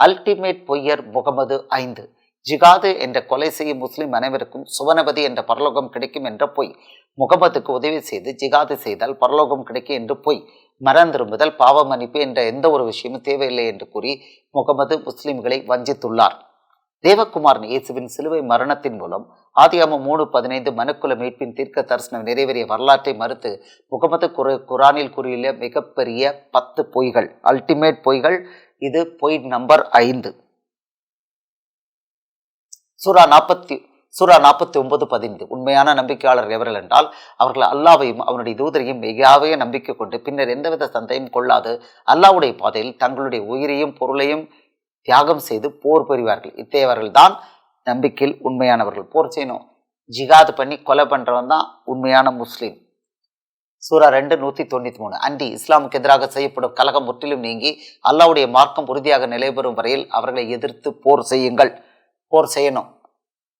Ultimate பொய்யர் முகமது ஐந்து. ஜிகாது என்ற கொலை செய்யும் முஸ்லிம் அனைவருக்கும் சுவனபதி என்ற பரலோகம் கிடைக்கும் என்ற பொய். முகமதுக்கு உதவி செய்து ஜிகாது செய்தால் பரலோகம் கிடைக்கும் என்று பொய். மரம் திரும்புதல் பாவ மன்னிப்பு என்ற எந்த ஒரு விஷயமும் தேவையில்லை என்று கூறி முகமது முஸ்லிம்களை வஞ்சித்துள்ளார். தேவகுமாரன் இயேசுவின் சிலுவை மரணத்தின் மூலம் ஆதியாம மூணு பதினைந்து மனுக்குல மீட்பின் தீர்க்க தரிசனம் நிறைவேறிய வரலாற்றை மறுத்து முகமது குரு குரானில் கூறியுள்ள மிகப்பெரிய பத்து பொய்கள் அல்டிமேட் பொய்கள் இது பொய் நம்பர் ஐந்து. சூரா நாற்பத்தி சூரா நாற்பத்தி ஒன்பது பதினைந்து. உண்மையான நம்பிக்கையாளர் எவர்கள் என்றால் அவர்கள் அல்லாவையும் அவனுடைய தூதரையும் மிகாவே நம்பிக்கை கொண்டு பின்னர் எந்தவித சந்தையும் கொள்ளாது. அல்லாவுடைய பாதையில் தங்களுடைய உயிரையும் பொருளையும் தியாகம் செய்து போர் புரிவார்கள். இத்தகையவர்கள் தான் நம்பிக்கையில் உண்மையானவர்கள். போர் செய்யணும். ஜிகாது பண்ணி கொலை பண்ணுறவன் தான் உண்மையான முஸ்லீம். சூரா ரெண்டு நூத்தி தொண்ணூத்தி மூணு. அண்டி இஸ்லாமுக்கு எதிராக செய்யப்படும் கலகம் முற்றிலும் நீங்கி அல்லாவுடைய மார்க்கம் உறுதியாக நிலைபெறும் வரையில் அவர்களை எதிர்த்து போர் செய்யுங்கள். போர் செய்யணும்.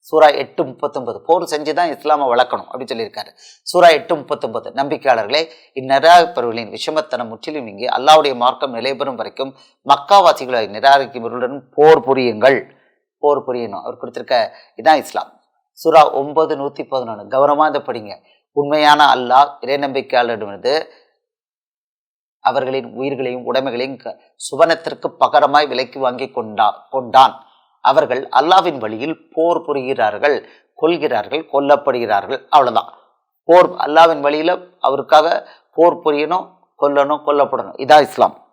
சூரா எட்டு முப்பத்தொன்பது. போர் செஞ்சு தான் இஸ்லாமை வளர்க்கணும் அப்படின்னு சொல்லியிருக்காரு. சூரா எட்டு முப்பத்தொன்பது. நம்பிக்கையாளர்களே இந்நிராகப்பவர்களின் விஷமத்தனம் முற்றிலும் நீங்கி அல்லாவுடைய மார்க்கம் நிலைபெறும் வரைக்கும் மக்காவாசிகளை நிராகரிக்கிறவர்களுடன் போர் புரியுங்கள். போர் புரியணும். அவர் கொடுத்துருக்க இதான் இஸ்லாம். சூரா ஒன்பது நூற்றி பதினொன்று கவனமாக இதை படிங்க. உண்மையான அல்லாஹ் இறை நம்பிக்கையாளரிடமிருந்து அவர்களின் உயிர்களையும் உடைமைகளையும் க- சுவனத்திற்கு பகரமாய் விலைக்கு வாங்கி கொண்டா கொண்டான். அவர்கள் அல்லாவின் வழியில் போர் புரிகிறார்கள் கொள்கிறார்கள் கொல்லப்படுகிறார்கள் அவ்வளோதான் போர் அல்லாவின் வழியில் அவருக்காக போர் புரியணும் கொல்லணும் கொல்லப்படணும். இதான் இஸ்லாம்.